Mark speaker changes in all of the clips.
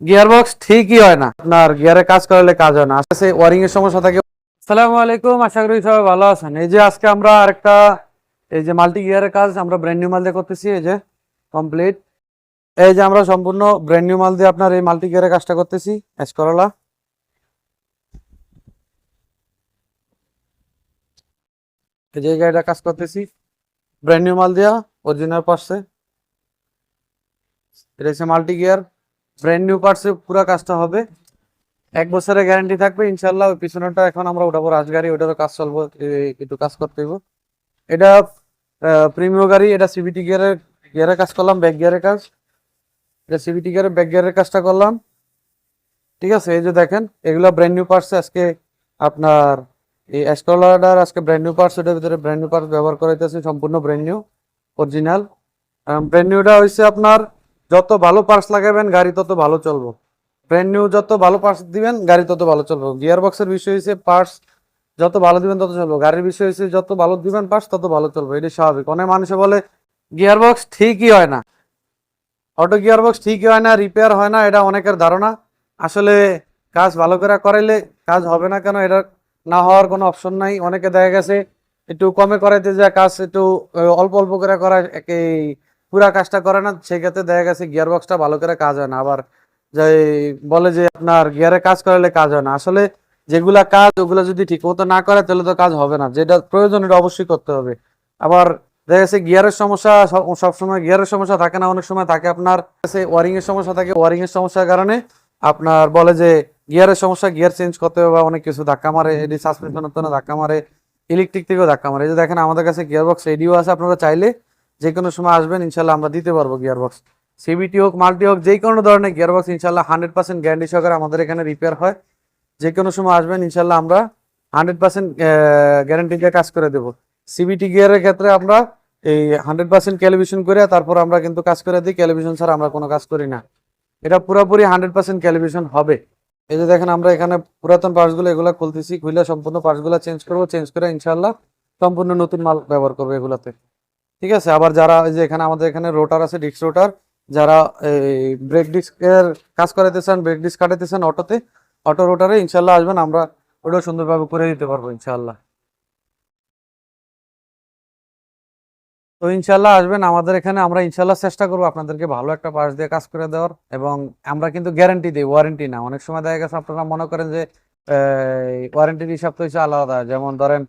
Speaker 1: Gear box ঠিকই হয় না। আপনার গিয়ারে কাজ করালে কাজ হয় না। আস্তে ওয়ারিং এর সমস্যা থাকে। আসসালামু আলাইকুম, আশা করি সবাই ভালো আছেন। এই যে আজকে আমরা আরেকটা, এই যে মাল্টি গিয়ারের কাজ আমরা ব্র্যান্ড নিউ মাল দিয়ে করতেছি, এই যে কমপ্লিট এই যে আমরা সম্পূর্ণ ব্র্যান্ড নিউ মাল দিয়ে আপনার এই মাল্টি গিয়ারের কাজটা করতেছি এস করলা। এই যে গাড়িটা কাজ করতেছি ব্র্যান্ড নিউ মাল দিয়া অরিজিনাল পার্সে এটা হচ্ছে মাল্টি গিয়ার ব্র্যান্ড নিউ পার্টসে পুরো কাজটা হবে। এক বছরের গ্যারান্টি থাকবে ইনশাল্লাহ ওই পিছনেরটা এখন আমরা উঠাবো রাজগাড়ি ওটারও কাজ চলবো একটু কাজ করতে হইব। এটা প্রিমিয় গাড়ি, এটা সিবিটি গিয়ারের গিয়ারের কাজ করলাম ব্যাক গিয়ারের কাজ। এটা সিবিটি গিয়ারের ব্যাক গিয়ারের কাজটা করলাম। ঠিক আছে, এই যে দেখেন, এগুলো ব্র্যান্ড নিউ পার্টস আজকে আপনার এই অ্যাস্ট্রোলাডার আজকে ব্র্যান্ড নিউ পার্টস ওটার ভিতরে ব্র্যান্ড নিউ পার্টস ব্যবহার করাইতেছে, সম্পূর্ণ ব্র্যান্ড নিউ অরিজিনাল ব্র্যান্ড নিউটা হচ্ছে আপনার যত ভালো পার্টস লাগাবেন, গাড়ি তত ভালো চলবো। ব্র্যান্ড নিউ যত ভালো পার্টস দিবেন, গাড়ি তত ভালো চলবো। গিয়ার বক্সের বিষয় হচ্ছে পার্টস যত ভালো দিবেন, তত চলবো। গাড়ির বিষয় হচ্ছে যত ভালো দিবেন পার্টস তত ভালো চলবে। এটা স্বাভাবিক। অনেক মানুষে বলে গিয়ার বক্স ঠিকই হয় না। অটো গিয়ার বক্স ঠিকই হয় না রিপেয়ার হয় না, এটা অনেকের ধারণা। আসলে কাজ ভালো করে করাইলে কাজ হবে না কেন, এটা না হওয়ার কোনো অপশন নাই। অনেকে দেখা গেছে, একটু কমে করাইতে যায়, কাজ একটু অল্প অল্প করে করায় এই পুরা কাজটা করে না, সেক্ষেত্রে দেখা গেছে গিয়ার বক্সটা ভালো করে কাজ হয় না। আবার যে বলে যে আপনার গিয়ারে কাজ করালে কাজ হয় না। আসলে যেগুলা কাজ ওগুলো যদি ঠিক মতো না করে, তাহলে তো কাজ হবে না। যেটা প্রয়োজন, এটা অবশ্যই করতে হবে। আবার দেখা গেছে গিয়ারের সমস্যা সবসময় গিয়ারের সমস্যা থাকে না, অনেক সময় থাকে আপনার কাছে ওয়ারিং এর সমস্যা থাকে। ওয়ারিং এর সমস্যার কারণে আপনার বলে যে গিয়ারের সমস্যা, গিয়ার চেঞ্জ করতে হবে বা অনেক কিছু ধাক্কা মারে এটি সাসপেনশনের জন্য ধাক্কা মারে, ইলেকট্রিক থেকেও ধাক্কা মারে। এই যে দেখেন আমাদের কাছে গিয়ার বক্স রেডিও আছে, আপনারা চাইলে যে কোনো সময় আসবেন, ইনশাল্লাহ আমরা দিতে পারব গিয়ার বক্স সিবিটি হোক, মাল্টি হোক যে কোনো ধরনের গিয়ার বক্স ইনশাল্লাহ হান্ড্রেড পার্সেন্ট গ্যারান্টি সহকারে আমাদের এখানে রিপেয়ার হয়। যে কোনো সময় আসবেন, ইনশাল্লাহ আমরা হান্ড্রেড পার্সেন্ট গ্যারান্টি দিয়ে কাজ করে দেবো। সিবিটি গিয়ারের ক্ষেত্রে আমরা এই হান্ড্রেড পার্সেন্ট ক্যালিভিশন করে তারপর আমরা কিন্তু কাজ করে দিই। ক্যালিভিশন ছাড়া আমরা কোনো কাজ করি না। এটা পুরোপুরি হান্ড্রেড পার্সেন্ট ক্যালিভিশন হবে। এই যে দেখেন, আমরা এখানে পুরাতন পার্টসগুলো এগুলো খুলতেছি, খুলে সম্পূর্ণ পার্টসগুলো চেঞ্জ করব চেঞ্জ করে ইনশাল্লাহ সম্পূর্ণ নতুন মাল ব্যবহার করব এগুলাতে। ঠিক আছে? আবার যারা যে এখানে আমাদের এখানে রোটার আছে ডিস্ক রোটার যারা এই ব্রেক ডিস্কের কাজ করাতে চান ব্রেক ডিস্ক কাটাতে চান অটোতে, অটো রোটারে ইনশাল্লাহ আসবেন। আমরা ওটাও সুন্দরভাবে করে দিতে পারব ইনশাল্লাহ তো ইনশাল্লাহ আসবেন। আমাদের এখানে আমরা ইনশাল্লাহ চেষ্টা করব আপনাদেরকে ভালো একটা পার্স দিয়ে কাজ করে দেওয়ার এবং আমরা কিন্তু গ্যারান্টি দিই ওয়ারেন্টি না। অনেক সময় দেখা গেছে আপনারা মনে করেন যে ওয়ারেন্টির হিসাব তো হচ্ছে আলাদা। যেমন ধরেন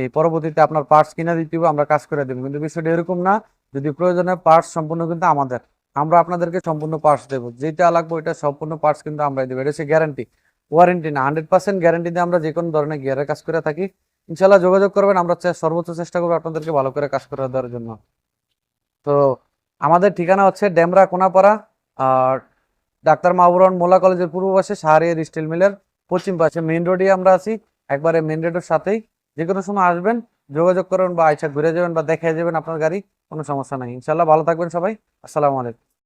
Speaker 1: এই পরবর্তীতে আপনার পার্টস কিনে দিতে আমরা কাজ করে দেবো। কিন্তু বিষয়টা এরকম না, যদি প্রয়োজনে পার্টস সম্পূর্ণ কিন্তু আমাদের। আমরা আপনাদেরকে সম্পূর্ণ পার্টস দেবো। যেটা লাগবে ওইটা সম্পূর্ণ পার্টস কিন্তু আমরাই দেবো। এটা হচ্ছে গ্যারান্টি ওয়ারেন্টি না হান্ড্রেড পার্সেন্ট গ্যারান্টি দিয়ে আমরা যে কোনো ধরনের গিয়ারের কাজ করে থাকি। ইনশাল্লাহ যোগাযোগ করবেন, আমরা সর্বোচ্চ চেষ্টা করব আপনাদেরকে ভালো করে কাজ করে দেওয়ার জন্য। তো আমাদের ঠিকানা হচ্ছে ডেমরা কোনাপাড়া, আর ডাক্তার মাহবুরন মোল্লা কলেজের পূর্ব পাশে শাহরিয়ার স্টিল মিলের পশ্চিম পাশে মেইন রোডে আমরা আছি। একবারে মেইন রোডের সাথেই। যে কোনো সময় আসবেন, যোগাযোগ করবেন বা আইসা ঘুরে যাবেন বা দেখে যাবেন আপনার গাড়ি, কোনো সমস্যা নাই। ইনশাল্লাহ ভালো থাকবেন সবাই। আসসালামু আলাইকুম।